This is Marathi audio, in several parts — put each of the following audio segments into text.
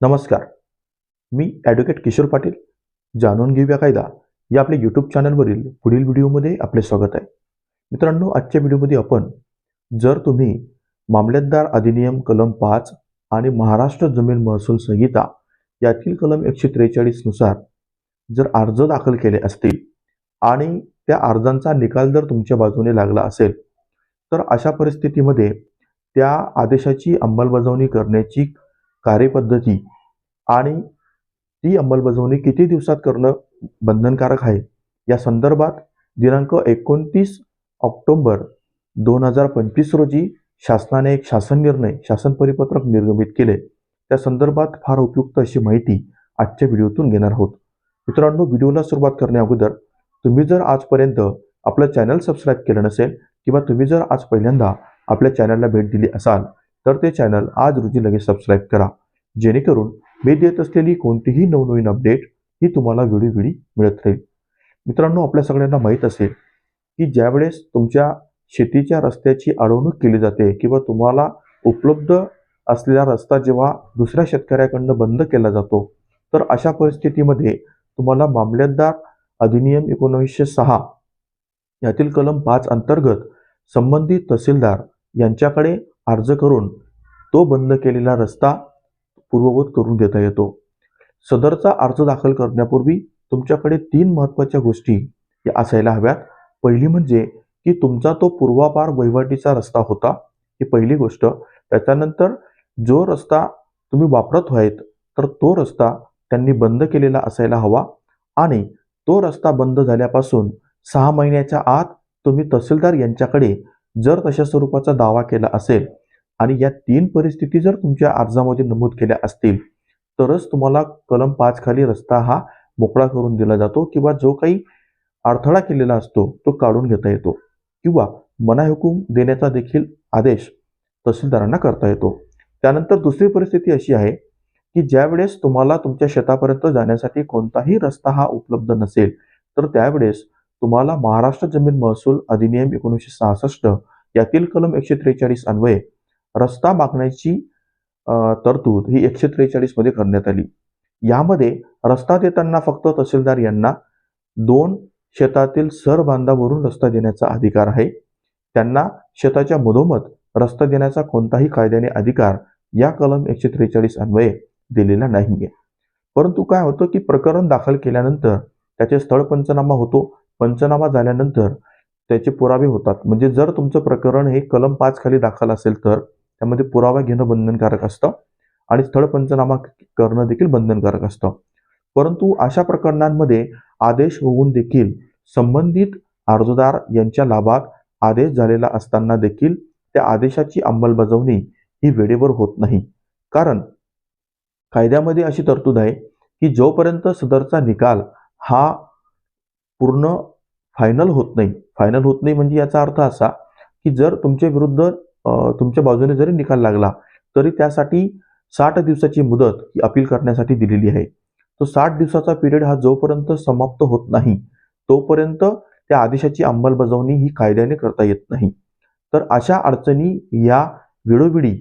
नमस्कार. मी ॲडव्होकेट किशोर पाटील जाणून घेऊया कायदा. या आपल्या यूट्यूब चॅनलवरील पुढील व्हिडिओमध्ये आपले स्वागत आहे. मित्रांनो आजच्या व्हिडिओमध्ये आपण जर तुम्ही मामलेदार अधिनियम कलम पाच आणि महाराष्ट्र जमीन महसूल संहिता यातील कलम एकशे त्रेचाळीसनुसार जर अर्ज दाखल केले असतील आणि त्या अर्जांचा निकाल जर तुमच्या बाजूने लागला असेल तर अशा परिस्थितीमध्ये त्या आदेशाची अंमलबजावणी करण्याची कार्यपद्धती आणि ती अंमलबजावणी किती दिवसात करणं बंधनकारक आहे? या संदर्भात दिनांक एकोणतीस ऑक्टोंबर दोन हजार पंचवीस रोजी शासनाने एक शासन निर्णय शासन परिपत्रक निर्गमित केले. त्या संदर्भात फार उपयुक्त अशी माहिती आजच्या व्हिडिओतून घेणार आहोत. मित्रांनो व्हिडिओला सुरुवात करण्या अगोदर तुम्ही जर आजपर्यंत आपलं चॅनल सबस्क्राईब केलं नसेल किंवा तुम्ही जर आज पहिल्यांदा आपल्या चॅनलला भेट दिली असाल तर ते चॅनल आज रोजी लगेच सबस्क्राईब करा. जेणेकरून मी देत असलेली कोणतीही नवनवीन अपडेट ही तुम्हाला वेळोवेळी मिळत राहील. मित्रांनो आपल्या सगळ्यांना माहीत असेल की ज्यावेळेस तुमच्या शेतीच्या रस्त्याची अडवणूक केली जाते किंवा तुम्हाला उपलब्ध असलेला रस्ता जेव्हा दुसऱ्या शेतकऱ्याकडनं बंद केला जातो तर अशा परिस्थितीमध्ये तुम्हाला मामलेदार अधिनियम एकोणीसशे सहा यातील कलम पाच अंतर्गत संबंधित तहसीलदार यांच्याकडे अर्ज करून तो बंद केलेला रस्ता पूर्ववत करून देता येतो. सदरचा अर्ज दाखल करण्यापूर्वी तुमच्याकडे तीन महत्त्वाच्या गोष्टी या असायला हव्यात. पहिली म्हणजे की तुमचा तो पूर्वापार वहिवाटीचा रस्ता होता ही पहिली गोष्ट. त्याच्यानंतर जो रस्ता तुम्ही वापरत व्हायत तर तो रस्ता त्यांनी बंद केलेला असायला हवा आणि तो रस्ता बंद झाल्यापासून सहा महिन्याच्या आत तुम्ही तहसीलदार यांच्याकडे जर तशा स्वरूपाचा दावा केला असेल आणि या तीन परिस्थिती जर तुमच्या अर्जामध्ये नमूद केल्या असतील तरच तुम्हाला कलम पाच खाली रस्ता हा मोकळा करून दिला जातो किंवा जो काही अडथळा केलेला असतो तो काढून घेता येतो किंवा मनाहुकूम देण्याचा देखील आदेश तहसीलदारांना करता येतो. त्यानंतर दुसरी परिस्थिती अशी आहे की ज्यावेळेस तुम्हाला तुमच्या शेतापर्यंत जाण्यासाठी कोणताही रस्ता हा उपलब्ध नसेल तर त्यावेळेस तुम्हाला महाराष्ट्र जमीन महसूल अधिनियम एकोणीसशे सहासष्ट यातील कलम एकशे त्रेचाळीस अन्वये रस्ता मागण्याची तरतूद ही एकशे त्रेचाळीसमध्ये करण्यात आली. यामध्ये रस्ता देताना फक्त तहसीलदार यांना दोन शेतातील सर बांधावरून रस्ता देण्याचा अधिकार आहे. त्यांना शेताच्या मधोमध रस्ता देण्याचा कोणताही कायद्याने अधिकार या कलम एकशे त्रेचाळीस अन्वये दिलेला नाहीये. परंतु काय होतं की प्रकरण दाखल केल्यानंतर त्याचे स्थळ पंचनामा होतो. पंचनामा झाल्यानंतर त्याचे पुरावे होतात. म्हणजे जर तुमचं प्रकरण हे कलम पाच खाली दाखल असेल तर त्यामध्ये पुरावा घेणं बंधनकारक असतं आणि स्थळ पंचनामा करणं देखील बंधनकारक असतं. परंतु अशा प्रकरणांमध्ये आदेश होऊन देखील संबंधित अर्जदार यांच्या लाभात आदेश झालेला असताना देखील त्या आदेशाची अंमलबजावणी ही वेळेवर होत नाही. कारण कायद्यामध्ये अशी तरतूद आहे की जोपर्यंत सदरचा निकाल हा पूर्ण फायनल होत नाही. फायनल होत नाही म्हणजे याचा अर्थ असा की जर तुमच्या विरुद्ध तुमच्या बाजूने जरी निकाल लागला तरी त्यासाठी साठ दिवसाची मुदत ही अपील करण्यासाठी दिलेली आहे. तो साठ दिवसाचा पिरियड हा जोपर्यंत समाप्त होत नाही तोपर्यंत त्या आदेशाची अंमलबजावणी ही कायद्याने करता येत नाही. तर अशा अडचणी या वेळोवेळी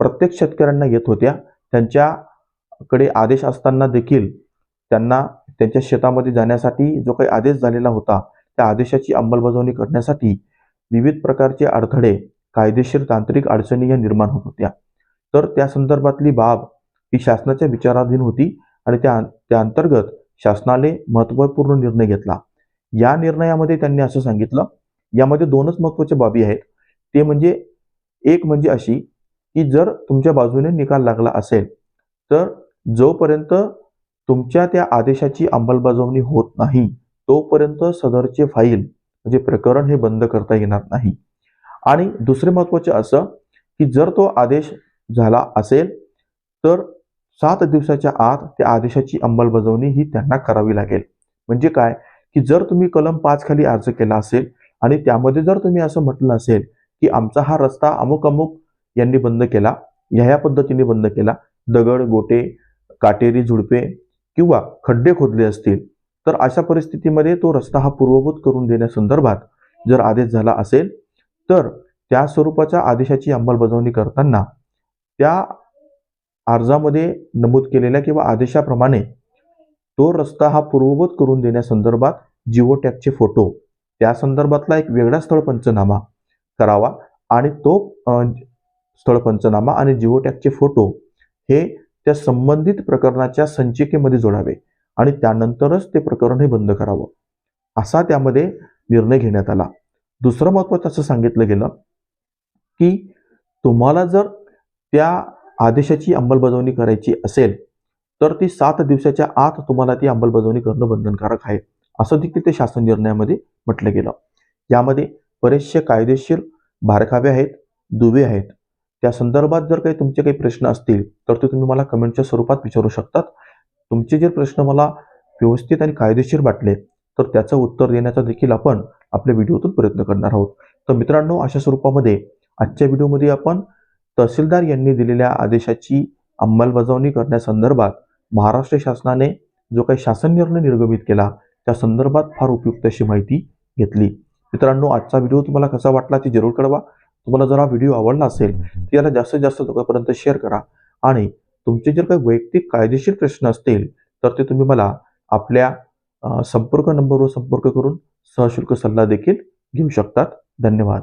प्रत्येक शेतकऱ्यांना येत होत्या. त्यांच्याकडे आदेश असताना देखील त्यांना त्यांच्या शेतामध्ये जाण्यासाठी जो काही आदेश झालेला होता त्या आदेशाची अंमलबजावणी करण्यासाठी विविध प्रकारचे अडथळे कायदेशीर तांत्रिक अडचणी या निर्माण होत होत्या. तर त्या संदर्भातली बाब ही शासनाच्या विचाराधीन होती आणि त्या त्या अंतर्गत शासनाने महत्त्वपूर्ण निर्णय घेतला. या निर्णयामध्ये त्यांनी असं सांगितलं यामध्ये दोनच महत्त्वाच्या बाबी आहेत. ते म्हणजे एक म्हणजे अशी की जर तुमच्या बाजूने निकाल लागला असेल तर जोपर्यंत तुमच्या त्या आदेशाची अंमलबजावणी होत नाही तोपर्यंत सदरचे फाईल म्हणजे प्रकरण हे बंद करता येणार नाही. आणि दुसरे महत्त्वाचे असं की जर तो आदेश झाला असेल तर सात दिवसाच्या आत त्या आदेशाची अंमलबजावणी ही त्यांना करावी लागेल. म्हणजे काय? की जर तुम्ही कलम पाच खाली अर्ज केला असेल आणि त्यामध्ये जर तुम्ही असं म्हटलं असेल की आमचा हा रस्ता अमुक अमुक यांनी बंद केला ह्या ह्या पद्धतीने बंद केला दगड गोटे काटेरी झुडपे किंवा खड्डे खोदले असतील तर अशा परिस्थितीमध्ये तो रस्ता हा पूर्वभूत करून देण्यासंदर्भात जर आदेश झाला असेल तर त्या स्वरूपाच्या आदेशाची अंमलबजावणी करताना त्या अर्जामध्ये नमूद केलेल्या किंवा आदेशाप्रमाणे तो रस्ता हा पूर्ववत करून देण्यासंदर्भात जिओ टॅगचे फोटो त्या संदर्भातला एक वेगळा स्थळ पंचनामा करावा आणि तो स्थळ पंचनामा आणि जिओ टॅगचे फोटो हे त्या संबंधित प्रकरणाच्या संचिकेमध्ये जोडावे. आणि त्यानंतरच ते प्रकरण हे बंद करावं. असा त्यामध्ये निर्णय घेण्यात आला. दुसरं महत्त्वाचं असं सांगितलं गेलं की तुम्हाला जर त्या आदेशाची अंमलबजावणी करायची असेल तर ती सात दिवसाच्या आत तुम्हाला ती अंमलबजावणी करणं बंधनकारक आहे असं देखील ते शासन निर्णयामध्ये म्हटलं गेलं. यामध्ये बरेचसे कायदेशीर बारकावे आहेत दुवे आहेत. त्या संदर्भात जर काही तुमचे काही प्रश्न असतील तर ते तुम्ही मला कमेंटच्या स्वरूपात विचारू शकतात. तुमचे जे प्रश्न मला व्यवस्थित आणि कायदेशीर वाटले तर त्याचं उत्तर देण्याचा देखील आपण आपल्या व्हिडिओतून प्रयत्न करणार आहोत. तर मित्रांनो अशा स्वरूपामध्ये आजच्या व्हिडिओमध्ये आपण तहसीलदार यांनी दिलेल्या आदेशाची अंमलबजावणी करण्यासंदर्भात महाराष्ट्र शासनाने जो काही शासन निर्णय निर्गमित केला त्या संदर्भात फार उपयुक्त अशी माहिती घेतली. मित्रांनो आजचा व्हिडिओ तुम्हाला कसा वाटला ते जरूर कळवा. तुम्हाला जर हा व्हिडिओ आवडला असेल तर याला जास्तीत जास्त लोकांपर्यंत शेअर करा आणि तुमचे जर काही वैयक्तिक कायदेशीर प्रश्न असतील तर ते तुम्ही मला आपल्या संपर्क नंबरवर संपर्क करून सहशुल्क सल्ला देखील घेऊ शकतात. धन्यवाद.